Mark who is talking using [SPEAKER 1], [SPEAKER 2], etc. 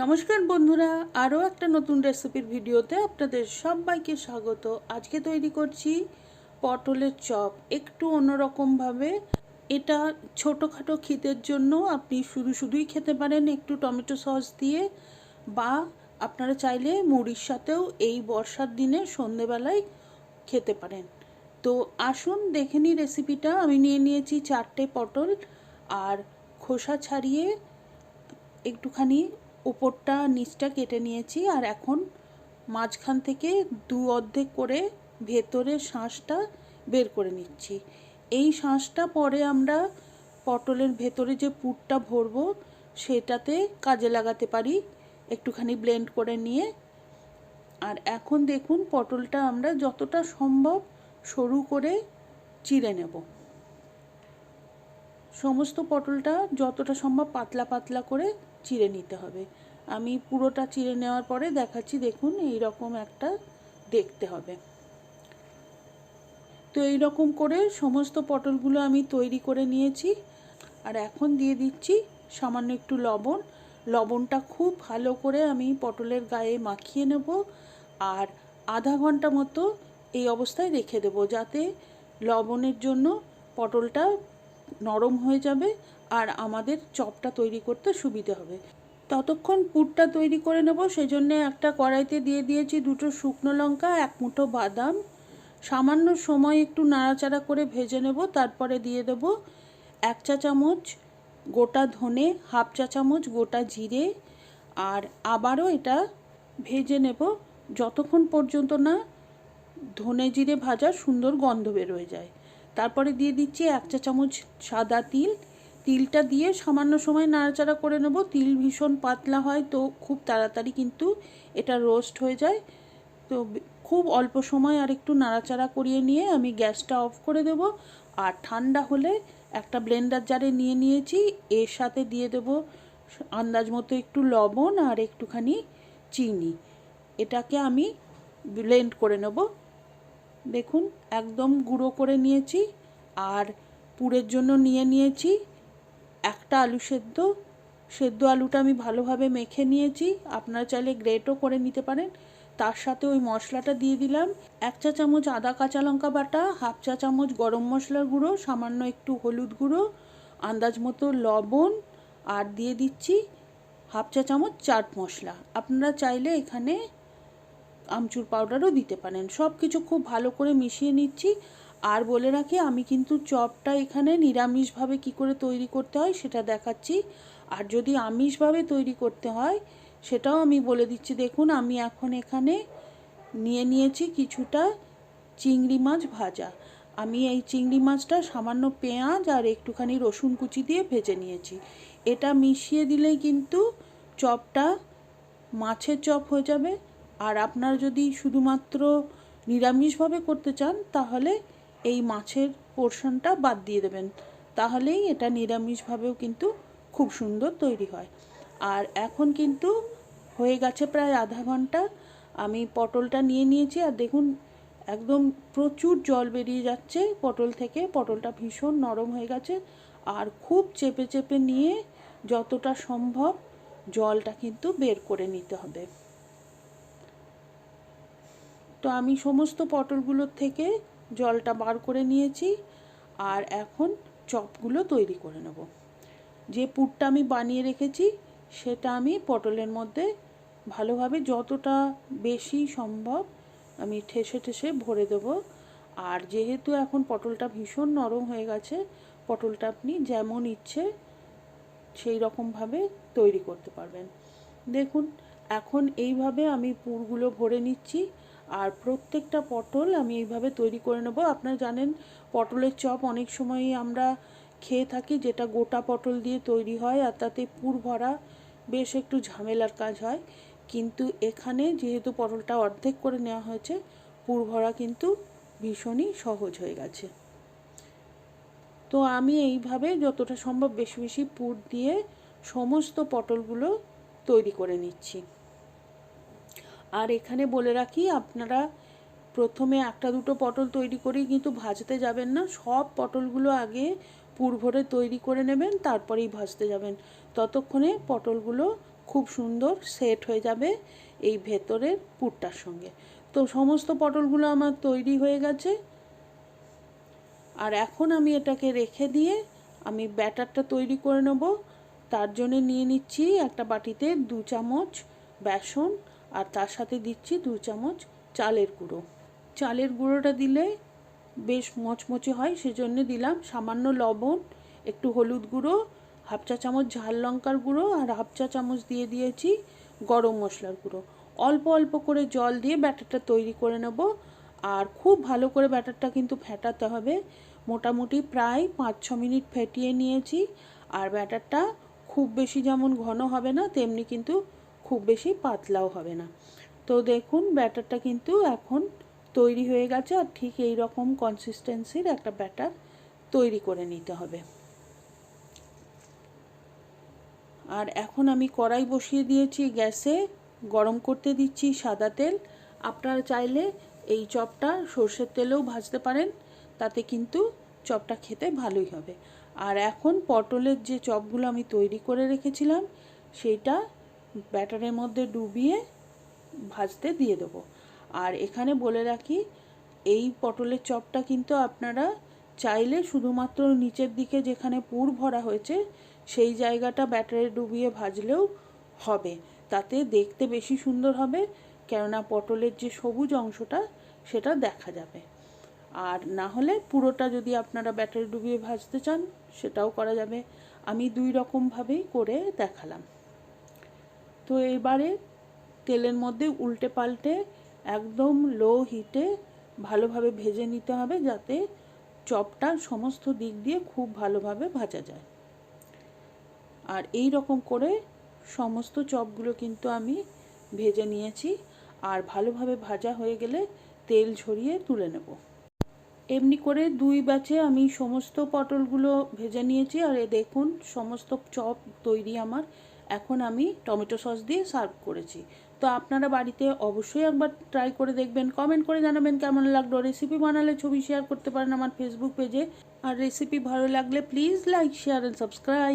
[SPEAKER 1] নমস্কার বন্ধুরা, আরও একটা নতুন রেসিপির ভিডিওতে আপনাদের সবাইকে স্বাগত। আজকে তৈরি করছি পটলের চপ। একটু অন্যরকমভাবে এটা ছোটোখাটো খিদের জন্য আপনি শুধু শুধুই খেতে পারেন একটু টমেটো সস দিয়ে, বা আপনারা চাইলে মুড়ির সাথেও এই বর্ষার দিনে সন্ধেবেলায় খেতে পারেন। তো আসুন দেখে নিই রেসিপিটা। আমি নিয়ে নিয়েছি চারটে পটল আর খোসা ছাড়িয়ে একটুখানি উপরটা নিচটা কেটে নিয়েছি আর এখন মাঝখান থেকে দু অর্ধেক করে ভেতরের শাঁসটা বের করে নিচ্ছি। এই শাঁসটা পরে আমরা পটলের ভেতরে যে পুরটা ভরবো, সেটাতে কাজে লাগাতে পারি, একটুখানি ব্লেন্ড করে নিয়ে। আর এখন দেখুন পটলটা আমরা যতটা সম্ভব সরু করে চিড়ে নেব। সমস্ত পটলটা যতটা সম্ভব পাতলা পাতলা করে চিড়ে নিতে হবে। আমি পুরোটা চিড়ে নেওয়ার পরে দেখাচ্ছি, দেখুন এই রকম একটা দেখতে হবে। তো এই রকম করে সমস্ত পটলগুলো আমি তৈরি করে নিয়েছি। আর এখন দিয়ে দিচ্ছি সামান্য একটু লবণ। লবণটা খুব ভালো করে আমি পটলের গায়ে মাখিয়ে নেব আর আধা ঘণ্টা মতো এই অবস্থায় রেখে দেবো যাতে লবণের জন্য পটলটা নরম হয়ে যাবে আর আমাদের চপটা তৈরি করতে সুবিধে হবে। ততক্ষণ পুরটা তৈরি করে নেব সেই জন্য একটা কড়াইতে দিয়ে দিয়েছি দুটো শুকনো লঙ্কা, এক মুঠো বাদাম। সামান্য সময় একটু নাড়াচাড়া করে ভেজে নেব, তারপরে দিয়ে দেব এক চা চামচ গোটা ধনে, হাফ চা চামচ গোটা জিরে, আর আবারও এটা ভেজে নেব যতক্ষণ পর্যন্ত না ধনে জিরে ভাজা সুন্দর গন্ধ বেরোয় যায়। তারপরে দিয়ে দিচ্ছি এক চা চামচ সাদা তিল। তিলটা দিয়ে সামান্য সময় নাড়াচাড়া করে নেব। তিল ভীষণ পাতলা হয়, তো খুব তাড়াতাড়ি কিন্তু এটা রোস্ট হয়ে যায়। তো খুব অল্প সময় আর একটু নাড়াচাড়া করিয়ে নিয়ে আমি গ্যাসটা অফ করে দেব। আর ঠান্ডা হলে একটা ব্লেন্ডার জারে নিয়ে নিয়েছি। এর সাথে দিয়ে দেব আন্দাজ মতো একটু লবণ আর একটুখানি চিনি। এটাকে আমি ব্লেন্ড করে নেব। দেখুন, একদম গুঁড়ো করে নিয়েছি আর পুরের জন্য নিয়ে নিয়েছি। একটা আলু সেদ্ধ। সেদ্ধ আলুটা আমি ভালোভাবে মেখে নিয়েছি। আপনারা চাইলে গ্রেটও করে নিতে পারেন। তার সাথে ওই মশলাটা দিয়ে দিলাম। এক চা চামচ আদা কাঁচা লঙ্কা বাটা, হাফ চা চামচ গরম মশলার গুঁড়ো, সামান্য একটু হলুদ গুঁড়ো, আন্দাজ মতো লবণ আর দিয়ে দিচ্ছি হাফ চা চামচ চাট মশলা। আপনারা চাইলে এখানে আমচুর পাউডারও দিতে পারেন। সব কিছু খুব ভালো করে মিশিয়ে নিচ্ছি। আর বলে রাখি, আমি কিন্তু চপটা এখানে নিরামিষভাবে কি করে তৈরি করতে হয় সেটা দেখাচ্ছি। আর যদি আমিষভাবে তৈরি করতে হয়, সেটাও আমি বলে দিচ্ছি। দেখুন, আমি এখন এখানে নিয়ে নিয়েছি কিছুটা চিংড়ি মাছ ভাজা। আমি এই চিংড়ি মাছটা সামান্য পেঁয়াজ আর একটুখানি রসুন কুচি দিয়ে ভেজে নিয়েছি। এটা মিশিয়ে দিলেই কিন্তু চপটা মাছের চপ হয়ে যাবে। আর আপনারা যদি শুধুমাত্র নিরামিষভাবে করতে চান, তাহলে এই মাছের পোর্শনটা বাদ দিয়ে দেবেন। তাহলেই এটা নিরামিষভাবেও কিন্তু খুব সুন্দর তৈরি হয়। আর এখন কিন্তু হয়ে গেছে প্রায় আধা ঘণ্টা। আমি পটলটা নিয়ে নিয়েছি, আর দেখুন, একদম প্রচুর জল বেরিয়ে যাচ্ছে পটল থেকে। পটলটা ভীষণ নরম হয়ে গেছে, আর খুব চেপে চেপে নিয়ে যতটা সম্ভব জলটা কিন্তু বের করে নিতে হবে। তো আমি সমস্ত পটলগুলোর থেকে জলটা বার করে নিয়েছি আর এখন চপগুলো তৈরি করে নেব। যে পুরটা আমি বানিয়ে রেখেছি, সেটা আমি পটলের মধ্যে ভালোভাবে যতটা বেশি সম্ভব আমি ঠেসে ঠেসে ভরে দেবো। আর যেহেতু এখন পটলটা ভীষণ নরম হয়ে গেছে, পটলটা আপনি যেমন ইচ্ছে সেই রকমভাবে তৈরি করতে পারবেন। দেখুন, এখন এইভাবে আমি পুরগুলো ভরে নিচ্ছি। আর প্রত্যেকটা পটল আমি এইভাবে তৈরি করে নেব। আপনারা জানেন, পটলের চপ অনেক সময়ই আমরা খেয়ে থাকি, যেটা গোটা পটল দিয়ে তৈরি হয় আর তাতে পুর ভরা বেশ একটু ঝামেলার কাজ হয়। কিন্তু এখানে যেহেতু পটলটা অর্ধেক করে নেওয়া হয়েছে, পুর ভরা কিন্তু ভীষণই সহজ হয়ে গেছে। তো আমি এইভাবে যতটা সম্ভব বেশি বেশি পুর দিয়ে সমস্ত পটলগুলো তৈরি করে নিচ্ছি। আর এখানে বলে রাখি, আপনারা প্রথমে একটা দুটো পটল তৈরি করেই কিন্তু ভাজতে যাবেন না, সব পটলগুলো আগে পুর ভরে তৈরি করে নেবেন, তারপরেই ভাজতে যাবেন। ততক্ষণে পটলগুলো খুব সুন্দর সেট হয়ে যাবে এই ভেতরের পুরটার সঙ্গে। তো সমস্ত পটলগুলো আমার তৈরি হয়ে গেছে। আর এখন আমি এটাকে রেখে দিয়ে আমি ব্যাটারটা তৈরি করে নেব। তার জন্য নিয়ে নিচ্ছি একটা বাটিতে দু চামচ বেসন আর তার সাথে দিচ্ছি দু চামচ চালের গুঁড়ো। চালের গুঁড়োটা দিলে বেশ মচমচে হয়, সেজন্য দিলাম সামান্য লবণ, একটু হলুদ গুঁড়ো, হাফ চা চামচ ঝাল লঙ্কার গুঁড়ো আর হাফ চা চামচ দিয়ে দিয়েছি গরম মশলার গুঁড়ো। অল্প অল্প করে জল দিয়ে ব্যাটারটা তৈরি করে নেব আর খুব ভালো করে ব্যাটারটা কিন্তু ফেটাতে হবে। মোটামুটি প্রায় পাঁচ ছ মিনিট ফেটিয়ে নিয়েছি আর ব্যাটারটা খুব বেশি যেমন ঘন হবে না, তেমনি কিন্তু খুব বেশি পাতলাও হবে না। তো দেখুন, ব্যাটারটা কিন্তু এখন তৈরি হয়ে গেছে আর ঠিক এই রকম কনসিস্টেন্সির একটা ব্যাটার তৈরি করে নিতে হবে। আর এখন আমি কড়াই বসিয়ে দিয়েছি গ্যাসে, গরম করতে দিচ্ছি সাদা তেল। আপনারা চাইলে এই চপটা সর্ষের তেলেও ভাজতে পারেন, তাতে কিন্তু চপটা খেতে ভালোই হবে। আর এখন পটলের যে চপগুলো আমি তৈরি করে রেখেছিলাম, সেইটা ব্যাটারের মধ্যে ডুবিয়ে ভাজতে দিয়ে দেবো। আর এখানে বলে রাখি, এই পটলের চপটা কিন্তু আপনারা চাইলে শুধুমাত্র নিচের দিকে যেখানে পুর ভরা হয়েছে, সেই জায়গাটা ব্যাটারে ডুবিয়ে ভাজলেও হবে। তাতে দেখতে বেশি সুন্দর হবে, কেননা পটলের যে সবুজ অংশটা, সেটা দেখা যাবে। আর না হলে পুরোটা যদি আপনারা ব্যাটারি ডুবিয়ে ভাজতে চান, সেটাও করা যাবে। আমি দুই রকমভাবেই করে দেখালাম। তো এবারে তেলের মধ্যে উল্টে পাল্টে একদম লো হিটে ভালোভাবে ভেজে নিতে হবে যাতে চপটা সমস্ত দিক দিয়ে খুব ভালোভাবে ভাজা যায়। আর এই রকম করে সমস্ত চপগুলো কিন্তু আমি ভেজে নিয়েছি আর ভালোভাবে ভাজা হয়ে গেলে তেল ঝরিয়ে তুলে নেব। এমনি করে দুই ব্যাচে আমি সমস্ত পটলগুলো ভেজে নিয়েছি আর এ দেখুন সমস্ত চপ তৈরি আমার এখন আমি টমেটো সস দিয়ে সার্ভ করেছি। তো আপনারা বাড়িতে অবশ্যই একবার ট্রাই করে দেখবেন কমেন্ট করে জানাবেন কেমন লাগল। রেসিপি বানালে ছবি শেয়ার করতে পারেন আমার ফেসবুক পেজে আর রেসিপি ভালো লাগলে please like share and subscribe